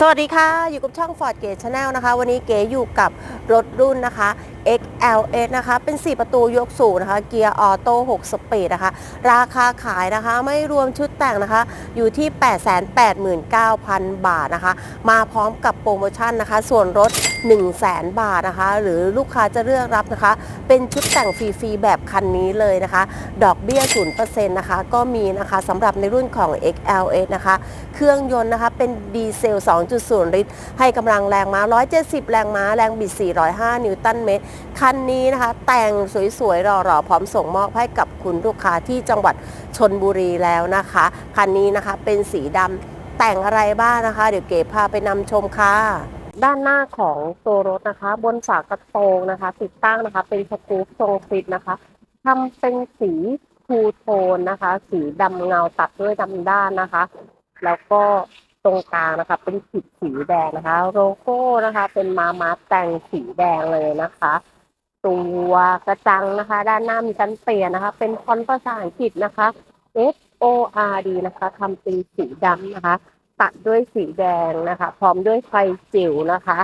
สวัสดีค่ะ อยู่กับช่อง Ford Gate Channel นะคะ วันนี้เก๋อยู่กับรถรุ่นนะคะ XLS นะคะ เป็น 4 ประตูยกสูงนะคะ เกียร์ออโต้ 6 สปีดนะคะ ราคาขายนะคะไม่รวมชุดแต่งนะคะ อยู่ที่ 889,000 บาทนะคะ มาพร้อมกับโปรโมชั่นนะคะ ส่วน 100,000 บาทนะคะ หรือลูกค้าจะเลือกรับนะคะ เป็นชุดแต่งฟรีๆแบบคันนี้เลยนะคะ ดอกเบี้ย0%นะคะก็มีนะคะสำหรับในรุ่นของ XLS นะคะ เครื่องยนต์นะคะเป็นดีเซล 2.0 ลิตร ให้กำลังแรงม้า 170 แรงม้า แรงบิด 405 นิวตันเมตร คันนี้นะคะ แต่งสวยๆหล่อๆ พร้อมส่งมอบให้กับคุณลูกค้าที่จังหวัดชนบุรีแล้วนะคะ คันนี้นะคะเป็นสีดำแต่งอะไรบ้างนะคะ เดี๋ยวเก๋พาไปนำชมค่ะ ด้านหน้าของตัวรถนะคะ บนฝากระโปรงนะคะ ติดตั้งนะคะ เป็นสกูปทรงฟิตนะคะทำเป็นสีทูโทนนะคะ สีดำเงาตัดด้วยดำด้านนะคะ แล้วก็ตรงกลางนะคะ เป็นขีดสีแดงนะคะ โลโก้นะคะ เป็นมามาแต่งสีแดงเลยนะคะ ตัวกระจังนะคะ ด้านหน้ามีการเปลี่ยนนะคะ เป็นฟอนต์ภาษาอังกฤษนะคะ F O R D นะคะทำเป็นสีดำนะคะ ตัดด้วยสีแดงนะคะ พร้อมด้วยไฟจิ๋วนะคะ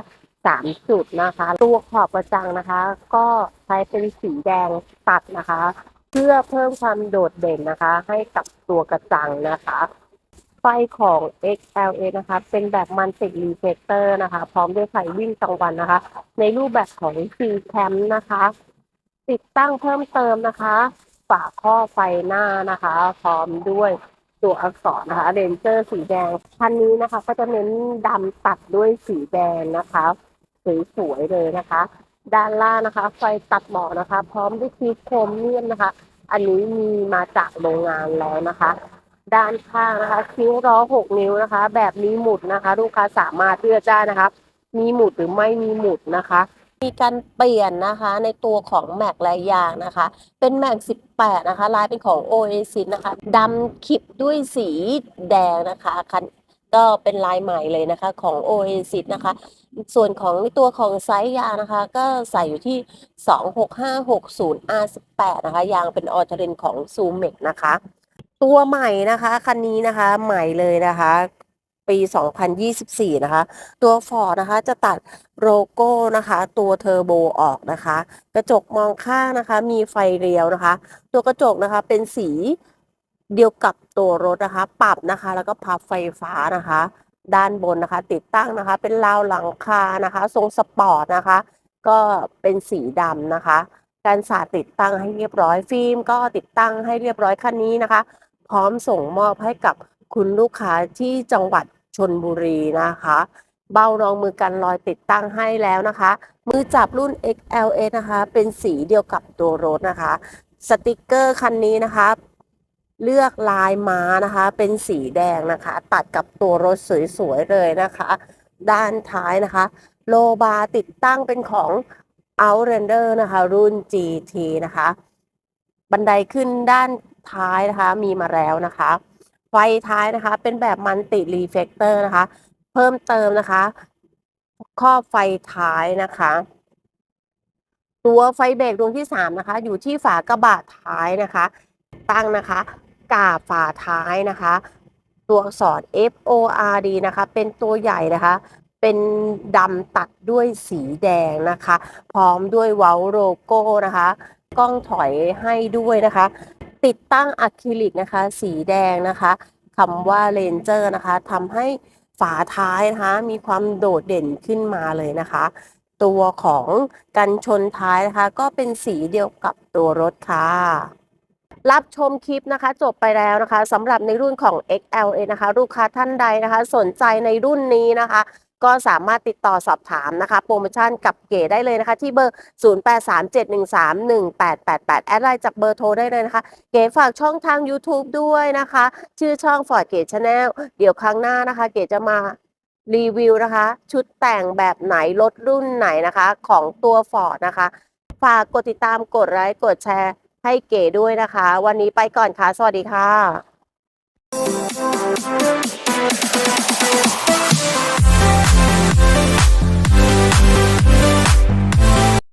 สามจุดนะคะ ตัวขอบกระจังนะคะ ก็ใช้เป็นสีแดงตัดนะคะ เพื่อเพิ่มความโดดเด่นนะคะ ให้กับตัวกระจังนะคะ ไฟของ XLA นะคะ เป็นแบบมันติดรีเฟกเตอร์นะคะ พร้อมด้วยไฟวิ่งกลางวันนะคะ ในรูปแบบของ C Cam นะคะ ติดตั้งเพิ่มเติมนะคะ ฝาข้อไฟหน้านะคะ พร้อมด้วย ตัวอักษรนะคะเรนเจอร์สีแดงคันนี้นะคะ ก็จะเน้นดำตัดด้วยสีแดงนะคะสวยๆเลยนะคะ ด้านล่างนะคะ ไฟตัดหมอกนะคะ พร้อมด้วยคีโครเมียมนะคะ อันนี้มีมาจากโรงงานแล้วนะคะ ด้านข้างนะคะคิ้วล้อ6นิ้วนะคะ แบบมีหมุดนะคะ ลูกค้าสามารถเลือกได้นะคะ มีหมุดหรือไม่มีหมุดนะคะ มีการเปลี่ยนนะคะในตัวของแม็กและยางนะคะ เป็นแม็ก 18 นะคะ ลายเป็นของ Oasis นะคะดำขิบด้วยสีแดงนะคะคันก็เป็นลายใหม่เลยนะคะของ Oasis นะคะ ส่วนของตัวของไซส์ยางนะคะ ก็ใส่อยู่ที่ 26560 R18 นะคะ ยางเป็นออเทเรนของ z o o m e x นะคะ ตัวใหม่นะคะ คันนี้นะคะใหม่เลยนะคะ ปี 2024 นะคะ ตัวฟอร์ดนะคะจะตัดโลโก้นะคะ ตัวเทอร์โบออกนะคะ กระจกมองข้างนะคะ มีไฟเรียวนะคะ ตัวกระจกนะคะเป็นสีเดียวกับตัวรถนะคะ ปรับนะคะ แล้วก็พับไฟฟ้านะคะ ด้านบนนะคะ ติดตั้งนะคะ เป็นราวหลังคานะคะ ทรงสปอร์ตนะคะ ก็เป็นสีดำนะคะ การสาดติดตั้งให้เรียบร้อยฟิล์ม ก็ติดตั้งให้เรียบร้อยคันนี้นะคะ พร้อมส่งมอบให้กับ คุณลูกค้าที่จังหวัดชนบุรีนะคะ เบ้ารองมือกันรอยติดตั้งให้แล้วนะคะ มือจับรุ่น XLS นะคะ เป็นสีเดียวกับตัวรถนะคะ สติกเกอร์คันนี้นะคะ เลือกลายม้านะคะ เป็นสีแดงนะคะ ตัดกับตัวรถสวยๆเลยนะคะ ด้านท้ายนะคะ โลบาร์ติดตั้งเป็นของ Outlander นะคะ รุ่น GT นะคะ บันไดขึ้นด้านท้ายนะคะ มีมาแล้วนะคะ ไฟท้ายนะคะ เป็นแบบมันติรีเฟกเตอร์นะคะ เพิ่มเติมนะคะครอบไฟท้ายนะคะ ตัวไฟเบรกดวงที่สามนะคะ อยู่ที่ฝากระบะท้ายนะคะ ตั้งนะคะกาบฝาท้ายนะคะ ตัวอักษร F O R D นะคะ เป็นตัวใหญ่นะคะ เป็นดำตัดด้วยสีแดงนะคะ พร้อมด้วยเว้าโลโก้นะคะ กล้องถอยให้ด้วยนะคะ ติดตั้งอะคริลิกนะคะ สีแดงนะคะคำว่าเลนเจอร์นะคะทำให้ฝาท้ายนะคะมีความโดดเด่นขึ้นมาเลยนะคะ ตัวของกันชนท้ายนะคะ ก็เป็นสีเดียวกับตัวรถค่ะรับชมคลิปนะคะ จบไปแล้วนะคะสำหรับในรุ่นของ XLA นะคะ ลูกค้าท่านใดนะคะ สนใจในรุ่นนี้นะคะ ก็สามารถติดต่อสอบถามนะคะโปรโมชั่นกับเก๋ได้เลยนะคะ ที่เบอร์ 0837131888 แอดไลน์จากเบอร์โทรได้เลยนะคะ เก๋ฝากช่องทาง YouTube ด้วยนะคะ ชื่อช่อง Ford เก๋ Channel เดี๋ยวครั้งหน้านะคะ เก๋จะมารีวิวนะคะ ชุดแต่งแบบไหนรถรุ่นไหนนะคะ ของตัว Ford นะคะ ฝากกดติดตามกดไลค์กดแชร์ ให้เก๋ด้วยนะคะ วันนี้ไปก่อนค่ะ สวัสดีค่ะ